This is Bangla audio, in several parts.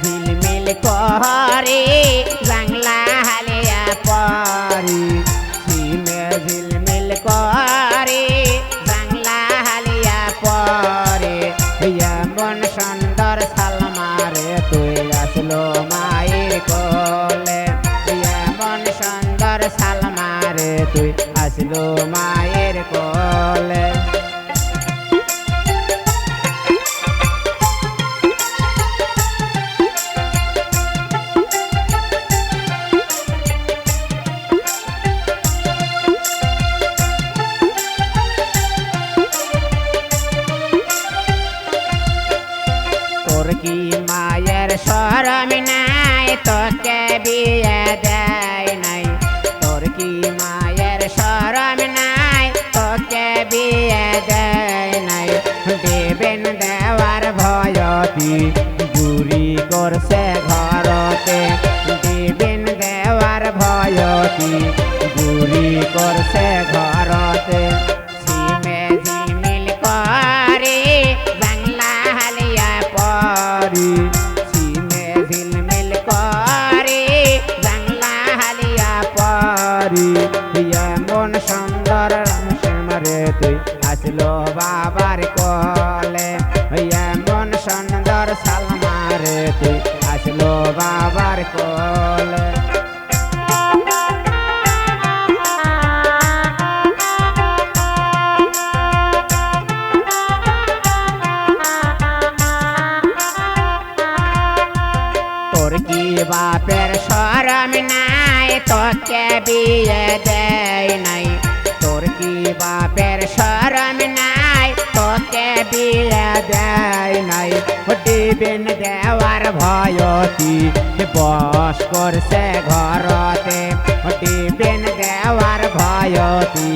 ঝিলমিল করে, বাংলা হালিয়া পরি। সিমে ঝিলমিল করে, বাংলা হালিয়া পরে। এমন সুন্দর সালমারে তুই আসলো মায়ের কোলে। এমন সুন্দর সালমারে তুই আসলো মায়ের কোলে। কি মায়ের সরম নাই? তোকে বিয়ে দেয় নাই। তোর কি মায়ের সরম নাই? তোকে বিয়ে দেয় নাই। দেবেন দেওয়ার ভয়তি বুড়ি করছে ঘরতে। দেবেন দেওয়ার ভয়তি বুড়ি করছে ঘরতে। পরি ঝিলমিল করে, বাংলা হালিয়া পরি। এমন সুন্দর মারে তুই আসলো বাবার কলে। এমন সুন্দর সালমারে, তুই আসলো বাবার কলে। বাপের সরম নাই, তোকে বিয়ে দেয় নাই। তোর কি বাপের সরম নাই, তোকে বিয়ে দেয় নাই। দিবেন দেওয়ার ভয়তি বস করছে ঘরতে। দিবেন দেওয়ার ভয়তি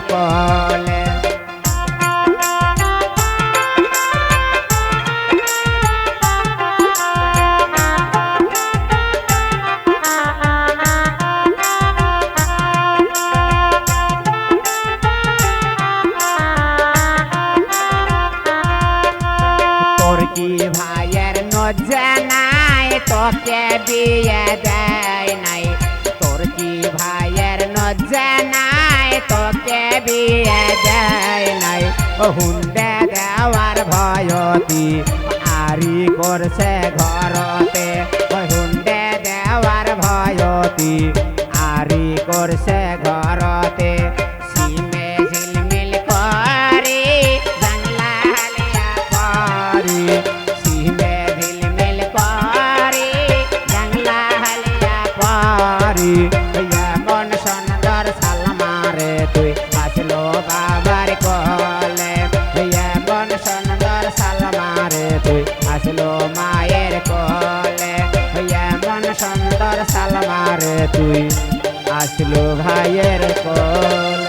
কলে। কি তোকে বিয়ে দেয় নাই। তোর কি ভাইয়ের নজানাই তোকে বিয়ে দেয় নাই। হুন্ডে দেওয়ার ভয়তি আরি করছে ঘরতে। হুন্ডে দেওয়ার ভয়তি আরি করছে আসলো মায়ের কলে এমন সুন্দর সালমার তুই। আসলো ভাইয়ের কলে।